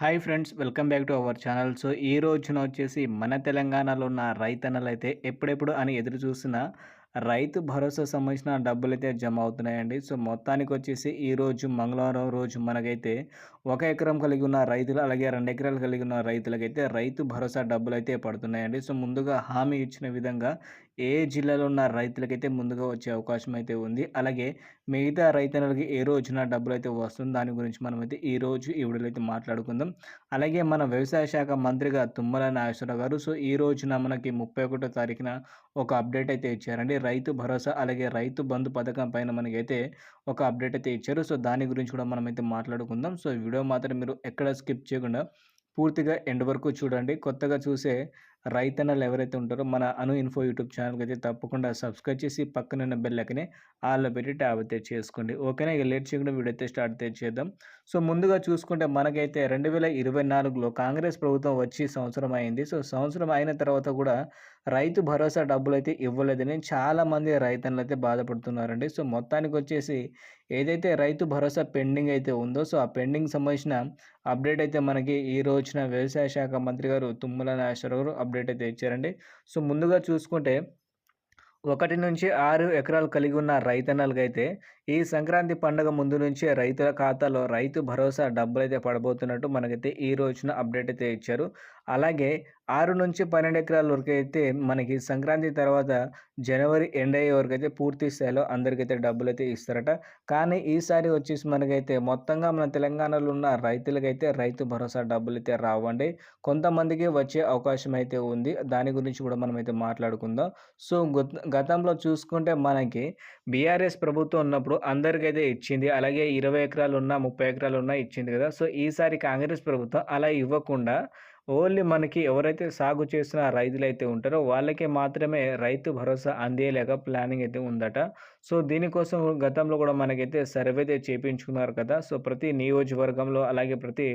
Hi friends welcome back to our channel. So ఈ రోజున వచ్చేసి మన తెలంగాణలో ఉన్న రైతన్నలు అయితే ఎప్పుడెప్పుడు అని ఎదురు చూసిన రైతు భరోసా సంబంధించిన డబ్బులు అయితే జమ అవుతున్నాయండి సో మొత్తానికి వచ్చేసి ఈ రోజు మంగళవారం రోజు మనకైతే ఒక ఎకరం కలిగి ఉన్న రైతులు అలాగే రెండు ఎకరాలు కలిగి ఉన్న రైతులకైతే రైతు భరోసా డబ్బులు అయితే పడుతున్నాయండి. సో ముందుగా హామీ ఇచ్చిన విధంగా ఏ జిల్లాలో ఉన్న రైతులకైతే ముందుగా వచ్చే అవకాశం అయితే ఉంది. అలాగే మిగతా రైతన్నలకి ఏ రోజున డబ్బులు అయితే వస్తుంది దాని గురించి మనమైతే ఈ రోజు ఈ వీడియోలో అయితే మాట్లాడుకుందాం. అలాగే మన వ్యవసాయ శాఖ మంత్రిగా తుమ్మల నాగేశ్వరరావు గారు సో ఈ రోజున మనకి ముప్పై ఒకటో తారీఖున ఒక అప్డేట్ అయితే ఇచ్చారండి. రైతు భరోసా అలాగే రైతు బంధు పథకం పైన మనకైతే ఒక అప్డేట్ అయితే ఇచ్చారు. సో దాని గురించి కూడా మనమైతే మాట్లాడుకుందాం. సో వీడియో మాత్రం మీరు ఎక్కడ స్కిప్ చేయకుండా పూర్తిగా ఎండ్ వరకు చూడండి. కొత్తగా చూసే రైతన్నలు ఎవరైతే ఉంటారో మన అను ఇన్ఫో యూట్యూబ్ ఛానల్కి అయితే తప్పకుండా సబ్స్క్రైబ్ చేసి పక్కనున్న బెల్లకనే ఆల్లో పెట్టి ట్యాబ్ అయితే చేసుకోండి. ఓకేనా? ఇక లేట్ చేయకుండా వీడియో అయితే స్టార్ట్ అయితే చేద్దాం. సో ముందుగా చూసుకుంటే మనకైతే రెండు వేల ఇరవై నాలుగులో కాంగ్రెస్ ప్రభుత్వం వచ్చి సంవత్సరం అయింది. సో సంవత్సరం అయిన తర్వాత కూడా రైతు భరోసా డబ్బులు అయితే ఇవ్వలేదని చాలామంది రైతన్నులు అయితే బాధపడుతున్నారండి. సో మొత్తానికి వచ్చేసి ఏదైతే రైతు భరోసా పెండింగ్ అయితే ఉందో సో ఆ పెండింగ్ సంబంధించిన అప్డేట్ అయితే మనకి ఈ రోజున వ్యవసాయ శాఖ మంత్రి గారు తుమ్మల నాగేశ్వర గారు అప్డేట్ అయితే ఇచ్చారండి. సో ముందుగా చూసుకుంటే ఒకటి నుంచి ఆరు ఎకరాలు కలిగి ఉన్న రైతన్నలకైతే ఈ సంక్రాంతి పండుగ ముందు నుంచే రైతుల ఖాతాలో రైతు భరోసా డబ్బులు అయితే పడబోతున్నట్టు మనకైతే ఈ రోజున అప్డేట్ అయితే ఇచ్చారు. అలాగే ఆరు నుంచి పన్నెండు ఎకరాల వరకు అయితే మనకి సంక్రాంతి తర్వాత జనవరి ఎండ్ అయ్యే వరకు అయితే పూర్తి స్థాయిలో అందరికైతే డబ్బులు అయితే ఇస్తారట. కానీ ఈసారి వచ్చేసి మనకైతే మొత్తంగా మన తెలంగాణలో ఉన్న రైతులకైతే రైతు భరోసా డబ్బులు అయితే రావండి. కొంతమందికి వచ్చే అవకాశం అయితే ఉంది. దాని గురించి కూడా మనం అయితే మాట్లాడుకుందాం. సో గతంలో చూసుకుంటే మనకి బీఆర్ఎస్ ప్రభుత్వం ఉన్నప్పుడు అందరికైతే ఇచ్చింది. అలాగే ఇరవై ఎకరాలు ఉన్నా ముప్పై ఎకరాలు ఉన్నా ఇచ్చింది కదా. సో ఈసారి కాంగ్రెస్ ప్రభుత్వం అలా ఇవ్వకుండా ఓన్లీ మనకి ఎవరైతే సాగు చేస్తున్న రైతులు అయితే ఉంటారో వాళ్ళకే మాత్రమే రైతు భరోసా అందేలాగా ప్లానింగ్ అయితే ఉందట. సో దీనికోసం గతంలో కూడా మనకైతే సర్వే అయితే చేయించుకున్నారు కదా. సో ప్రతి నియోజకవర్గంలో అలాగే ప్రతి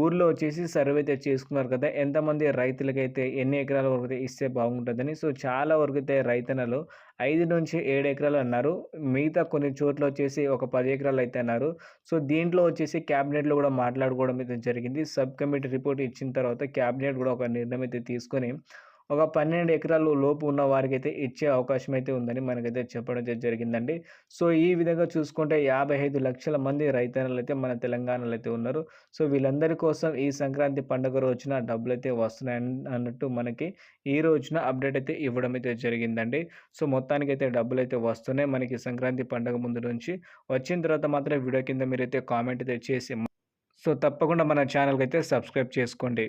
ఊర్లో వచ్చేసి సర్వే అయితే చేసుకున్నారు కదా. ఎంతమంది రైతులకైతే ఎన్ని ఎకరాల వరకు అయితే ఇస్తే బాగుంటుందని. సో చాలా వరకు అయితే రైతన్నలు ఐదు నుంచి ఏడు ఎకరాలు అన్నారు. మిగతా కొన్ని చోట్ల వచ్చేసి ఒక పది ఎకరాలు అయితే అన్నారు. సో దీంట్లో వచ్చేసి క్యాబినెట్లో కూడా మాట్లాడుకోవడం అయితే జరిగింది. సబ్ కమిటీ రిపోర్ట్ ఇచ్చిన తర్వాత క్యాబినెట్ కూడా ఒక నిర్ణయం అయితే తీసుకొని ఒక పన్నెండు ఎకరాలు లోపు ఉన్న వారికి అయితే ఇచ్చే అవకాశం అయితే ఉందని మనకైతే చెప్పడం జరిగిందండి. సో ఈ విధంగా చూసుకుంటే యాభై ఐదు లక్షల మంది రైతన్నలు అయితే మన తెలంగాణలో అయితే ఉన్నారు. సో వీళ్ళందరి కోసం ఈ సంక్రాంతి పండుగ రోజున డబ్బులు అయితే వస్తున్నాయి అన్నట్టు మనకి ఈ రోజున అప్డేట్ అయితే ఇవ్వడం అయితే జరిగిందండి. సో మొత్తానికి అయితే డబ్బులు అయితే వస్తున్నాయి మనకి సంక్రాంతి పండుగ ముందు నుంచి. వచ్చిన తర్వాత మాత్రం వీడియో కింద మీరైతే కామెంట్ అయితే చేసి సో తప్పకుండా మన ఛానల్కి అయితే సబ్స్క్రైబ్ చేసుకోండి.